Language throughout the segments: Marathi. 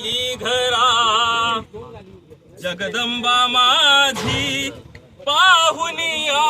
आली घरा. जगदंबा माझी पाहुनिया.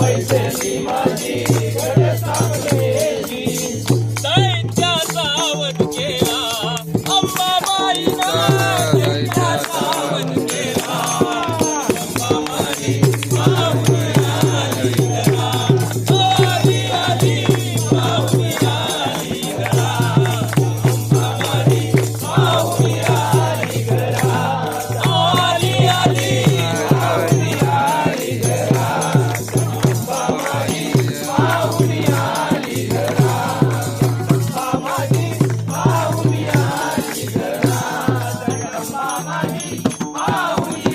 वैशाली माझी Oh, awuye.